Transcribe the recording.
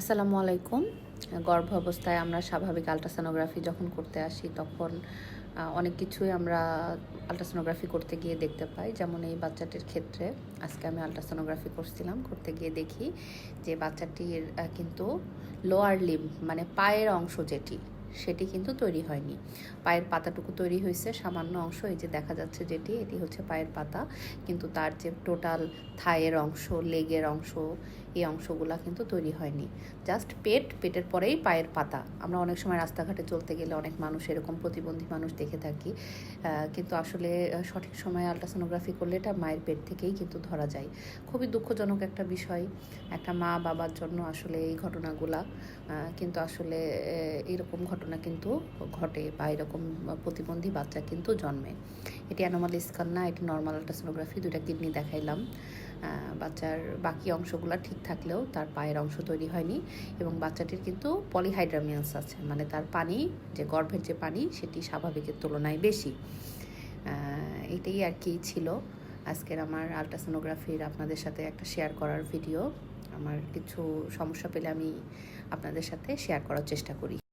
আসসালামু আলাইকুম। গর্ভ অবস্থায় আমরা স্বাভাবিক আলট্রাসোনোগ্রাফি যখন করতে আসি, তখন অনেক কিছুই আমরা আলট্রাসোনোগ্রাফি করতে গিয়ে দেখতে পাই। যেমন এই বাচ্চাটির ক্ষেত্রে আজকে আমি আলট্রাসোনোগ্রাফি করছিলাম, করতে গিয়ে দেখি যে বাচ্চাটির কিন্তু লোয়ার লিম মানে পায়ের অংশ যেটি সেটি কিন্তু তৈরি হয়নি। পায়ের পাতাটুকু তৈরি হয়েছে। সামান্য অংশ, এই যে দেখা যাচ্ছে যেটি, এটি হচ্ছে পায়ের পাতা। কিন্তু তার যে টোটাল থায়ের অংশ, লেগের অংশ, এই অংশগুলা কিন্তু তৈরি হয়নি। জাস্ট পেট, পেটের পরেই পায়ের পাতা। আমরা অনেক সময় রাস্তাঘাটে চলতে গেলে অনেক মানুষ, এরকম প্রতিবন্ধী মানুষ দেখে থাকি। কিন্তু আসলে সঠিক সময়ে আলট্রাসোনোগ্রাফি করলে এটা মায়ের পেট থেকেই কিন্তু ধরা যায়। খুবই দুঃখজনক একটা বিষয়। একটা মা বাবার জন্য আসলে এই ঘটনাগুলা। কিন্তু আসলে এরকম ঘটনা কিন্তু ঘটে বা এরকম প্রতিবন্ধী বাচ্চা কিন্তু জন্মে। এটি অ্যানোমাল স্কান না, এটি নর্মাল আলট্রাসোনোগ্রাফি দুইটা কিডনি দেখাইলাম। বাচ্চার বাকি অংশগুলো ঠিক থাকলেও তার পায়ের অংশ তৈরি হয়নি এবং বাচ্চাটির কিন্তু পলিহাইড্রামিয়ান্স আছে মানে তার পানি, যে গর্ভের যে পানি, সেটি স্বাভাবিকের তুলনায় বেশি। এটাই আর কি ছিল আজকের আমার আলট্রাসোনোগ্রাফির আপনাদের সাথে একটা শেয়ার করার ভিডিও আমার কিছু সমস্যা পেলে আমি আপনাদের সাথে শেয়ার করার চেষ্টা করি।